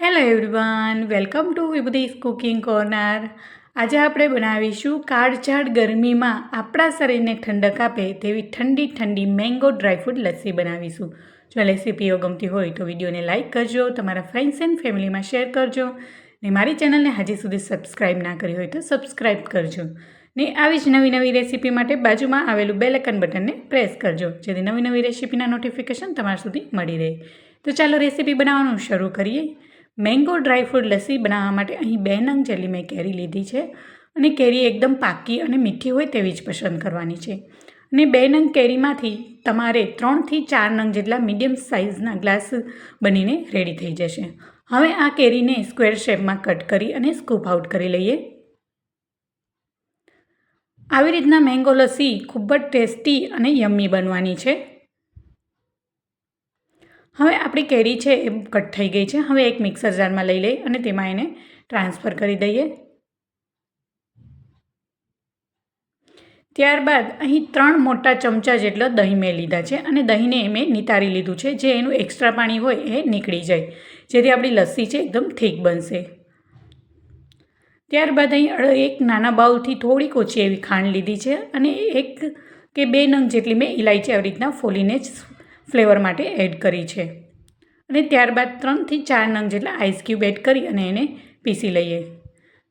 Hello everyone welcome to Vibhuti's cooking corner આજે આપણે બનાવીશું કાળઝાળ ગરમીમાં આપણા શરીરને ઠંડક આપે તેવી ઠંડી ઠંડી મેંગો ડ્રાયફ્રૂટ લસ્સી બનાવીશું. જો રેસીપીઓ ગમતી હોય તો વિડીયોને લાઇક કરજો, તમારા ફ્રેન્ડ્સ એન્ડ ફેમિલીમાં શેર કરજો ને મારી ચેનલને હજી સુધી સબસ્ક્રાઈબ ના કરી હોય તો સબસ્ક્રાઈબ કરજો ને આવી જ નવી નવી રેસીપી માટે બાજુમાં આવેલું બેલેકન બટનને પ્રેસ કરજો, જેથી નવી નવી રેસીપીના નોટિફિકેશન તમારા સુધી મળી રહે. તો ચાલો રેસીપી બનાવવાનું શરૂ કરીએ. મેંગો ડ્રાયફ્રૂટ લસ્સી બનાવવા માટે અહીં બે નંગ જેલી મેં કેરી લીધી છે અને કેરી એકદમ પાકી અને મીઠી હોય તેવી જ પસંદ કરવાની છે. અને બે નંગ કેરીમાંથી તમારે ત્રણથી ચાર નંગ જેટલા મીડિયમ સાઇઝના ગ્લાસ બનીને રેડી થઈ જશે. હવે આ કેરીને સ્ક્વેર શેપમાં કટ કરી અને સ્કૂપ આઉટ કરી લઈએ. આવી રીતના મેંગો લસ્સી ખૂબ જ ટેસ્ટી અને યમ્મી બનવાની છે. હવે આપણી કેરી છે એ કટ થઈ ગઈ છે. હવે એક મિક્સર જારમાં લઈ લઈ અને તેમાં એને ટ્રાન્સફર કરી દઈએ. ત્યારબાદ અહીં ત્રણ મોટા ચમચા જેટલો દહીં મેં લીધા છે અને દહીંને મેં નિતારી લીધું છે. જે એનું એક્સ્ટ્રા પાણી હોય એ નીકળી જાય. જેથી આપણી લસ્સી છે એકદમ થીક બનશે. ત્યારબાદ અહીં એક નાના બાઉલથી થોડીક ઓછી એવી ખાંડ લીધી છે અને એક કે બે નંગ જેટલી મેં ઇલાયચી આવી રીતના ફોલીને જ ફ્લેવર માટે એડ કરી છે. અને ત્યારબાદ ત્રણથી ચાર નંગ જેટલા આઈસ ક્યુબ એડ કરી અને એને પીસી લઈએ.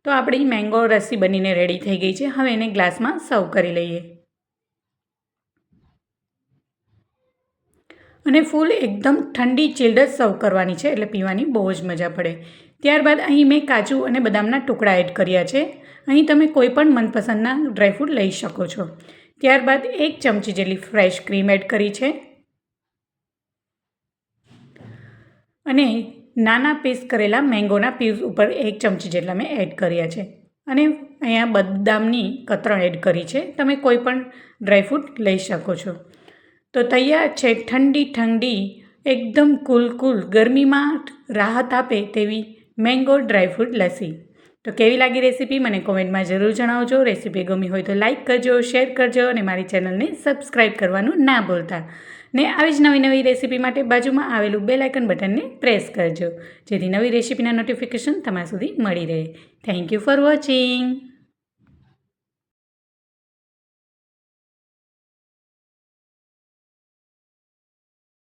તો આપણી મેંગો રસી બનીને રેડી થઈ ગઈ છે. હવે એને ગ્લાસમાં સર્વ કરી લઈએ. અને ફૂલ એકદમ ઠંડી ચિલ્ડ જ સર્વ કરવાની છે. એટલે પીવાની બહુ જ મજા પડે. ત્યારબાદ અહીં મેં કાજુ અને બદામના ટુકડા એડ કર્યા છે. અહીં તમે કોઈ પણ મનપસંદના ડ્રાયફ્રૂટ લઈ શકો છો. ત્યારબાદ એક ચમચી જેટલી ફ્રેશ ક્રીમ એડ કરી છે. અને નાના પીસ કરેલા મેંગોના પીસ ઉપર એક ચમચી જેટલા મેં એડ કર્યા છે. અને અહીંયા બદામની કતરણ એડ કરી છે. તમે કોઈ પણ ડ્રાયફ્રૂટ લઈ શકો છો. તો તૈયાર છે ઠંડી ઠંડી, એકદમ કુલ કુલ ગરમીમાં રાહત આપે તેવી મેંગો ડ્રાયફ્રૂટ લસ્સી. તો કેવી લાગી રેસીપી મને કોમેન્ટમાં જરૂર જણાવજો. રેસીપી ગમી હોય તો લાઇક કરજો શેર કરજો અને મારી ચેનલને સબસ્ક્રાઈબ કરવાનું ના ભૂલતા. ને આવી જ નવી નવી રેસીપી માટે બાજુમાં આવેલું બેલાઇકન બટનને પ્રેસ કરજો, જેથી નવી રેસીપીના નોટિફિકેશન તમારા સુધી મળી રહે. Thank you for watching